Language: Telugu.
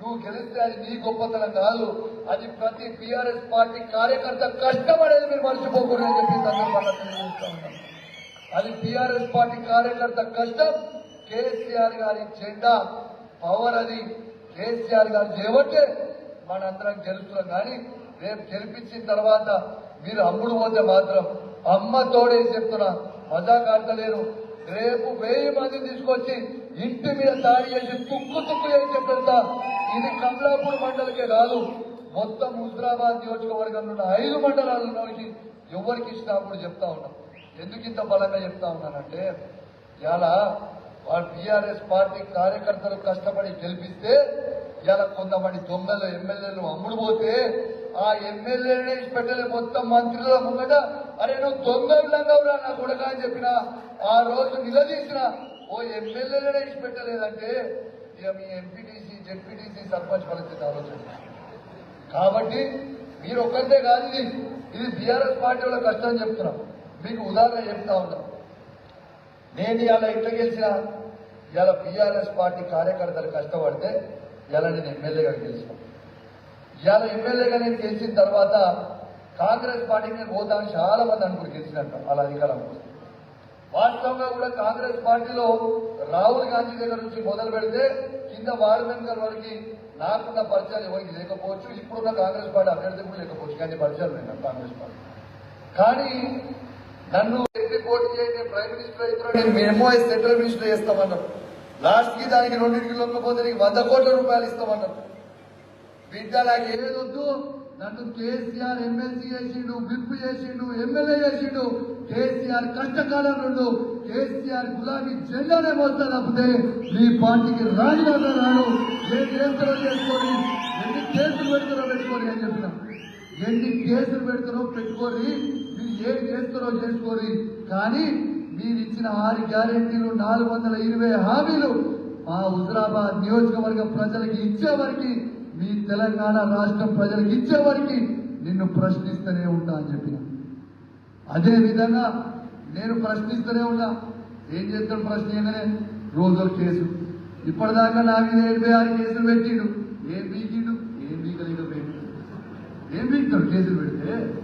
నువ్వు గెలిస్తే అది నీ గొప్పతనం కాదు. అది ప్రతి బీఆర్ఎస్ పార్టీ కార్యకర్త కష్టపడేది మీరు మర్చిపోకూడదని చెప్పి సందర్భంగా తెలియజేస్తా అది బీఆర్ఎస్ పార్టీ కార్యకర్త కష్టం. కేసీఆర్ గారి జెండా పవర్ అది. కేసీఆర్ గారు చేయబట్టే మనందరం గెలుస్తున్నాం. కానీ రేపు గెలిపించిన తర్వాత మీరు అమ్ముడు పోతే మాత్రం అమ్మ తోడే చెప్తున్నా. మజాక్ రేపు వెయ్యి మంది తీసుకొచ్చి ఇంటి మీద దాడి చేసి తుక్కు తుక్కు చేసి చెప్పేస్తా. ఇది కమలాపూర్ మండలికే కాదు మొత్తం హుజరాబాద్ నియోజకవర్గంలో ఉన్న ఐదు మండలాలలోకి ఎవరికి ఇచ్చినా కూడా చెప్తా ఉన్నాం. ఎందుకు ఇంత బలంగా చెప్తా ఉన్నానంటే ఇలా వాళ్ళ టీఆర్ఎస్ పార్టీ కార్యకర్తలు కష్టపడి గెలిపిస్తే ఇలా కొంతమంది దొంగలు ఎమ్మెల్యేలు అమ్ముడు పోతే ఆ ఎమ్మెల్యేనే పెట్టలే మొత్తం మంత్రుల ముంగట అరే నువ్వు దొంగ విధంగా ఉన్నా నా కొడుక అని చెప్పిన ఆ రోజు నిలదీసిన ఓ ఎమ్మెల్యేలనే పెట్టలేదంటే ఇక మీ ఎంపీటీసీ జెడ్పీటీసీ సర్పంచ్ పరిస్థితి ఆలోచన కాబట్టి మీరు ఒక్కరితే కాదు ఇది ఇది బీఆర్ఎస్ పార్టీ వాళ్ళ కష్టం చెప్తున్నాం. మీకు ఉదాహరణ చెప్తా ఉన్నాం. నేను ఇలా ఎట్లా గెలిచిన ఇలా బీఆర్ఎస్ పార్టీ కార్యకర్తలు కష్టపడితే ఇలా నేను ఎమ్మెల్యేగా గెలిచిన ఇవాళ ఎమ్మెల్యేగా నేను గెలిచిన తర్వాత కాంగ్రెస్ పార్టీకి నేను పోతాను చాలా మంది అనుకుని గెలిచినట్టు అలా అధికారం కోసం వాస్తవంగా కూడా కాంగ్రెస్ పార్టీలో రాహుల్ గాంధీ దగ్గర నుంచి మొదలు పెడితే కింద వార్మెంకర్ వరకు నాకున్న పరిచయాలు ఎవరికి లేకపోవచ్చు. ఇప్పుడున్న కాంగ్రెస్ పార్టీ అభ్యర్థి కూడా లేకపోవచ్చు. కానీ పరిచయాలు ఉన్నాయి కాంగ్రెస్ పార్టీ కానీ నన్ను ఎట్టి పోటీ చేయండి ప్రైమ్ మినిస్టర్ అయితే నేను మేము సెంట్రల్ మినిస్టర్ చేస్తామన్నారు. లాస్ట్కి దానికి రెండింటికి లొంగపోతే నీకు వంద కోట్ల రూపాయలు ఇస్తామన్నారు. బిడ్డ నాకు ఏది వద్దు నన్ను కేసీఆర్ ఎమ్మెల్సీ చేసిండు విప్ చేసిండు ఎమ్మెల్యే చేసిండు కేసీఆర్ కష్టకాలం నుండు కేసీఆర్ గులాబీ జెండానే మోస్తా తప్పితే మీ పార్టీకి రాజీనామా రాడు. ఏ కేసులో చేసుకొని ఎన్ని కేసులు పెడతారో పెట్టుకోని అని చెప్పిన ఎన్ని కేసులు పెడతారో పెట్టుకొని మీరు ఏం చేస్తారో చేసుకోరి కానీ మీరు ఇచ్చిన ఆరు గ్యారెంటీలు నాలుగు వందల ఇరవై హామీలు మా హుజరాబాద్ నియోజకవర్గ ప్రజలకి ఇచ్చేవారికి మీ తెలంగాణ రాష్ట్రం ప్రజలకు ఇచ్చేవారికి నిన్ను ప్రశ్నిస్తూనే ఉంటా అని చెప్పిన. అదే విధంగా నేను ప్రశ్నిస్తూనే ఉన్నా. ఏం చేస్తాడు ప్రశ్న ఏంటనే? రోజు కేసు. ఇప్పటిదాకా నా మీద ఎనభై ఆరు కేసులు పెట్టిండు. ఏం బీకిండు ఏం బీకలేక పెట్టిండు ఏం బీకుతాడు కేసులు పెడితే?